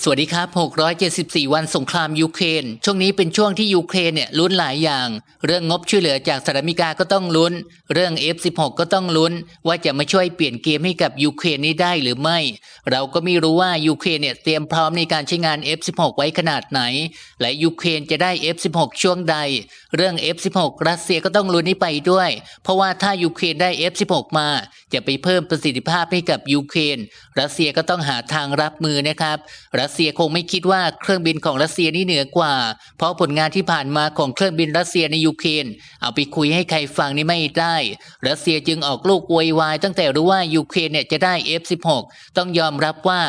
สวัสดีครับ 674 วันสงครามยูเครน ช่วงนี้เป็นช่วงที่ยูเครนเนี่ยลุ้นหลายอย่าง เรื่องงบช่วยเหลือจากสหรัฐอเมริกาก็ต้องลุ้น เรื่อง F16 ก็ต้องลุ้น ว่าจะมาช่วยเปลี่ยนเกมให้กับยูเครนนี้ได้หรือไม่ เราก็ไม่รู้ว่ายูเครนเนี่ยเตรียมพร้อมในการใช้งาน F16 ไว้ขนาดไหน และยูเครนจะได้ F16 ช่วงใด เรื่อง F16 รัสเซียก็ต้องลุ้นนี้ไปด้วย เพราะว่าถ้ายูเครนได้ F16 มา จะไปเพิ่มประสิทธิภาพให้กับยูเครน รัสเซียก็ต้องหาทางรับมือนะครับรัสเซียคงไม่คิดว่าเครื่องบินของรัสเซียนี่เหนือกว่า เพราะผลงานที่ผ่านมาของเครื่องบินรัสเซียในยูเครนเอาไปคุยให้ใครฟังนี่ไม่ได้ รัสเซียจึงออกลูกโวยวายตั้งแต่รู้ว่ายูเครนเนี่ยจะได้ F16 ต้องยอมรับว่า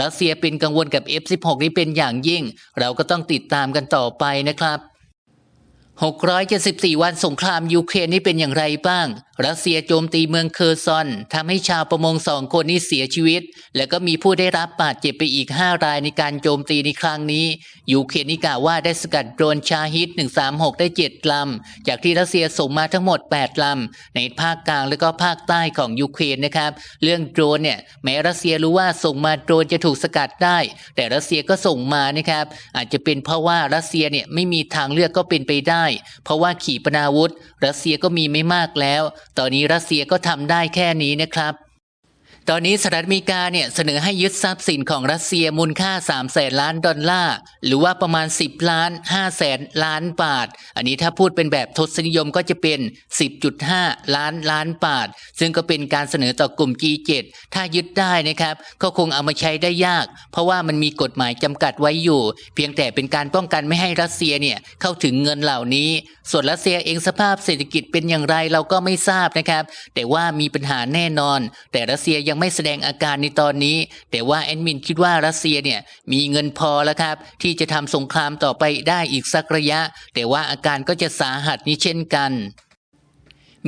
รัสเซียเป็นกังวลกับ F16 นี้เป็นอย่างยิ่ง เราก็ต้องติดตามกันต่อไปนะครับ 674 วันสงครามยูเครนนี่เป็นอย่างไรบ้าง รัสเซียโจมตีเมืองเคอร์ซอนทำให้ชาวประมงสองคนนี้เสียชีวิต และก็มีผู้ได้รับบาดเจ็บไปอีก 5 รายในการโจมตีในครั้งนี้ ยูเครนนี่กล่าวว่าได้สกัดโดรนชาฮิต 136 ได้ 7 ลำ จากที่รัสเซียส่งมาทั้งหมด 8 ลำ ในภาคกลางและก็ภาคใต้ของยูเครนนะครับ เรื่องโดรนเนี่ยแม้รัสเซียรู้ว่าส่งมาโดรนจะถูกสกัดได้ แต่รัสเซียก็ส่งมานะครับอาจจะเป็นเพราะว่ารัสเซียเนี่ยไม่มีทางเลือกก็เป็นไปได้เพราะว่าขีปนาวุธ รัสเซียก็มีไม่มากแล้ว ตอนนี้รัสเซียก็ทำได้แค่นี้นะครับ ตอนนี้สหรัฐอเมริกาเนี่ยเสนอให้ยึดทรัพย์สินของรัสเซียมูลค่า3แสนล้านดอลลาร์ หรือว่าประมาณ 10 ล้าน5แสนล้านบาท อันนี้ถ้าพูดเป็นแบบทศนิยมก็จะเป็น 10.5 ล้านล้านบาท ซึ่งก็เป็นการเสนอต่อกลุ่ม G7 ถ้ายึดได้นะครับ ก็คงเอามาใช้ได้ยาก เพราะว่ามันมีกฎหมายจำกัดไว้อยู่ เพียงแต่เป็นการป้องกันไม่ให้รัสเซียเนี่ยเข้าถึงเงินเหล่านี้ ส่วนรัสเซียเองสภาพเศรษฐกิจเป็นอย่างไรเราก็ไม่ทราบนะครับ แต่ว่ามีปัญหาแน่นอน แต่รัสเซียยังังไม่แสดงอาการในตอนนี้ แต่ว่าแอดมินคิดว่ารัสเซียเนี่ยมีเงินพอแล้วครับ ที่จะทำสงครามต่อไปได้อีกสักระยะ แต่ว่าอาการก็จะสาหัสนี้เช่นกัน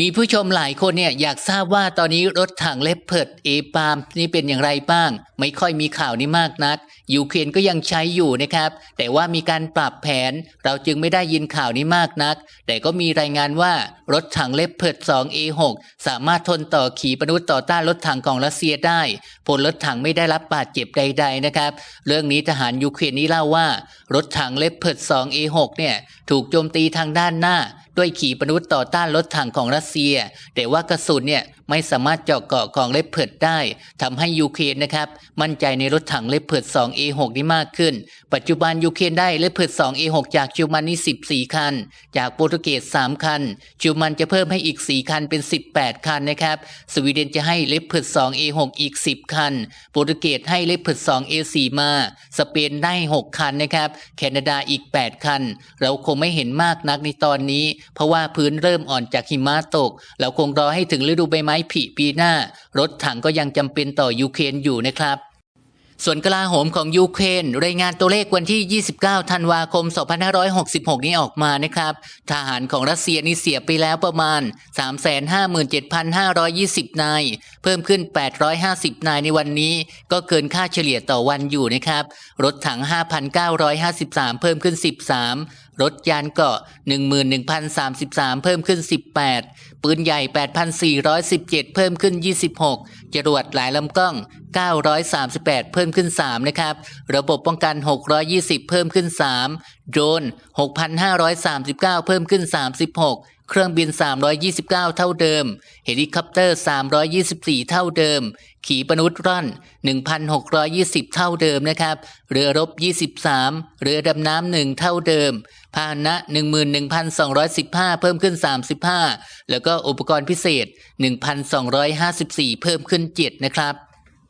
มีผู้ชมหลายคนเนี่ยอยากทราบว่าตอนนี้รถถังเลปเพิร์ดเอปามนี่เป็นอย่างไรบ้าง ไม่ค่อยมีข่าวนี้มากนัก ยูเครนก็ยังใช้อยู่นะครับ แต่ว่ามีการปรับแผน เราจึงไม่ได้ยินข่าวนี้มากนัก แต่ก็มีรายงานว่ารถถังเลปเพิร์ด 2A6 สามารถทนต่อขีปนาวุธต่อต้านรถถังของรัสเซียได้ พลรถถังไม่ได้รับบาดเจ็บใด ๆนะครับ เรื่องนี้ทหารยูเครนนี้เล่าว่า รถถังเลปเพิร์ด 2A6 เนี่ยถูกโจมตีทางด้านหน้า ด้วยขีปนาวุธต่อต้านรถถังของรัสเซีย แต่ว่ากระสุนเนี่ยไม่สามารถเจาะเกาะของเลปเพิดได้ทำให้ยูเครนนะครับ มั่นใจในรถถังเลปเพิด 2A6 นี้มากขึ้น ปัจจุบันยูเครนได้เลปเพิด 2A6 จากจิวมันนี่14 คัน จากโปรตุเกส 3 คันจิวมันจะเพิ่มให้อีก 4 คันเป็น 18 คันนะครับ สวีเดนจะให้เลปเพิด 2A6 อีก 10 คัน โปรตุเกสให้เลปเพิด 2A4 มา สเปนได้ 6 คันนะครับ แคนาดาอีก 8 คัน เราคงไม่เห็นมากนักในตอนนี้เพราะว่าพื้นเริ่มอ่อนจากหิมะตก เราคงรอให้ถึงฤดูใบไม้ผลิปีหน้า รถถังก็ยังจำเป็นต่อยูเครนอยู่นะครับส่วนกลาโหมของยูเครนรายงานตัวเลขวันที่ 29 ธันวาคม 2566 นี้ออกมานะครับ ทหารของรัสเซียนี่เสียไปแล้วประมาณ 357,520 นาย เพิ่มขึ้น 850 นายในวันนี้ ก็เกินค่าเฉลี่ยต่อวันอยู่นะครับ รถถัง 5,953 เพิ่มขึ้น 13 รถยานเกราะ 11,033 เพิ่มขึ้น 18 ปืนใหญ่ 8,417 เพิ่มขึ้น 26 จรวดหลายลำกล้อง 938 เพิ่มขึ้น 3 นะครับ ระบบป้องกัน 620 เพิ่มขึ้น 3 โดรน 6,539 เพิ่มขึ้น 36เครื่องบิน 329 เท่าเดิม เฮลิคอปเตอร์ 324 เท่าเดิม ขีปนาวุธร่อน 1,620 เท่าเดิมนะครับ เรือรบ 23 เรือดำน้ำหนึ่งเท่าเดิม พาหนะ 11,215 เพิ่มขึ้น 35 แล้วก็อุปกรณ์พิเศษ 1,254 เพิ่มขึ้นจิตนะครับ